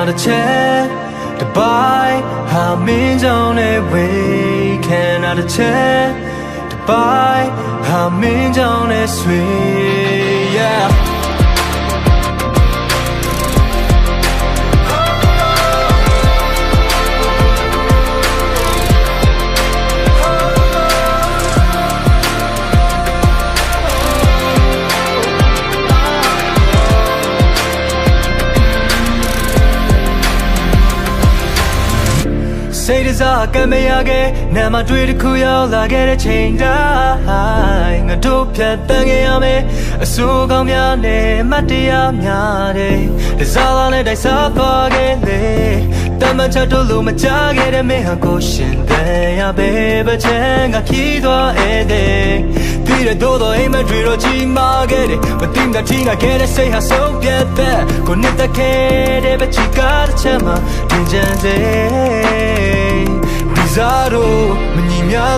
out a chair to buy how means on a way can out a chair to buy how means on a Sweet yeah. စိတ်တစားကံမရခဲ့နာမတွေ့တစ်ခုရောက်လာခဲ့တဲ့ချိန်တိုင်းငါတို့ဖြတ်တန်းခဲ့ရမယ်အစိုးကောင်းများနဲ့မတ်တရားများတဲ့တစားလာနဲ့တိုက်စားသွားခဲ့လေတမချတို့လိုမကြခဲ့တဲ့မင်းဟာကိုရှင်တဲ့ရပဲပချမ်းကဖြီးသွားတဲ့ဒီရတော့တော့အိမ်မတွေ့တော့ကြီးမာခဲ့တယ်မတင်တဲ့ထင်းကခဲ့တဲ့စိတ်ဟာဆုံးပြတ်တဲ့ကိုနှစ်သက်ခဲ့တဲ့ပချီကားတစ်ချက်မှာတင်ကြံစေဒီစားတော့မညီများ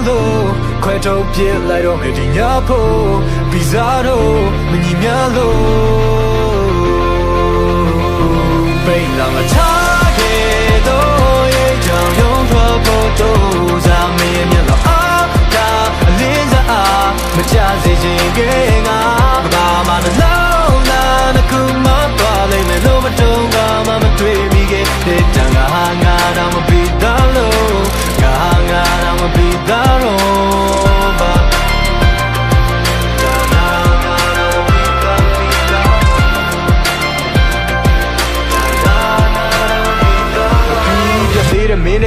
လို့ခွဲထုတ်ပြစ်လိုက်တော့မယ်ဒီညဖို့ဒီစားတော့မညီများလို့ပိတ်လာမ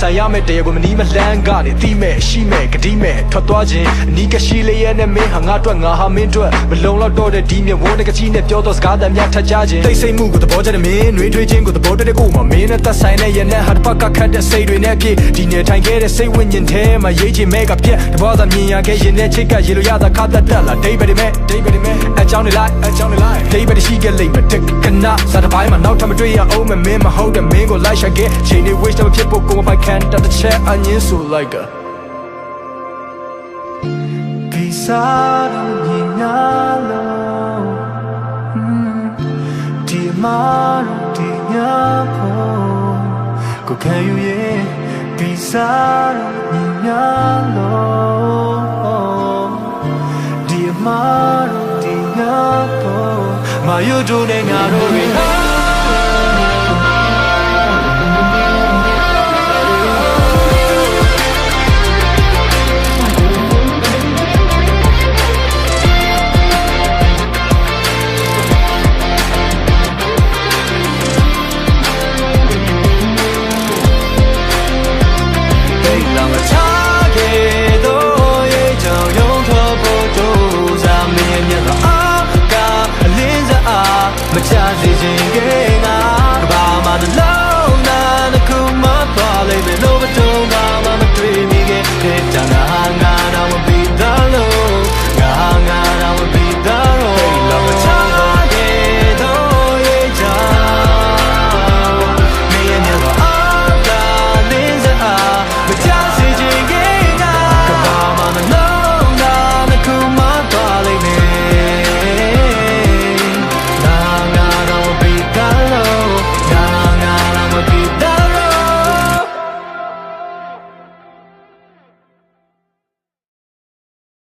ဆိုင်ရမယ့်တရားကိုမနီးမလန်းကနေတီးမဲ့ရှိမဲ့ဂတိမဲ့ထွက်သွားခြင်းအနီးကရှိလေးရဲ့နဲ့မင်းဟာငါအတွက်ငါဟာမင်းအတွက်မလုံလောက်တော့တဲ့ဒီမြဝန်းတကကြီးနဲ့ပြောတော့စကားတမ်းများထပ်ကြခြင်းတိတ်ဆိတ်မှုကိုသဘောကျတဲ့မင်းနှွေးထွေးခြင်းကိုသဘောတတဲ့ကိုမှမင်းနဲ့သက်ဆိုင်တဲ့ရနဲ့ဟာတစ်ဖက်ကခတ်တဲ့စိတ်တွေနဲ့ပြေဒီနေထိုင်ခဲ့တဲ့စိတ်ဝိညာဉ်ထဲမှာရေးချင်မဲ့ကပြက်တဘောသာမြင်ရခဲ့ရင်နဲ့ချိတ်ကရေလိုရတာခါတတ်တက်လာဒိဗယ်ဒီမဲ့ဒိဗယ်ဒီမဲ့အကြောင်းတွေလိုက်အကြောင်းတွေလိုက်ဒိဗယ်ဒီရှိခဲ့လိမ့်မယ်တက်ကနာစားတစ်ပိုင်းမှာနောက်ထပ်မတွေ့ရအောင်မမင်းမဟုတ်တဲ့မင်းကိုလိုက်ရှာခဲ့ချိန်တွေ wish တော့ဖြစ်ဖို့ကိုမပိုင်ခံတတ်ချက်အငင်းဆိုလိုက်ကဒီစားတော့မြင်ရလို့ဒီမာတော့ဒီညဖို့ကိုခံယူရဲ့ဒီစားတော့မြင်ရလို့ဒီမာတော့ဒီညဖို့မာယူတို့နဲ့ငါတို့တွေ 家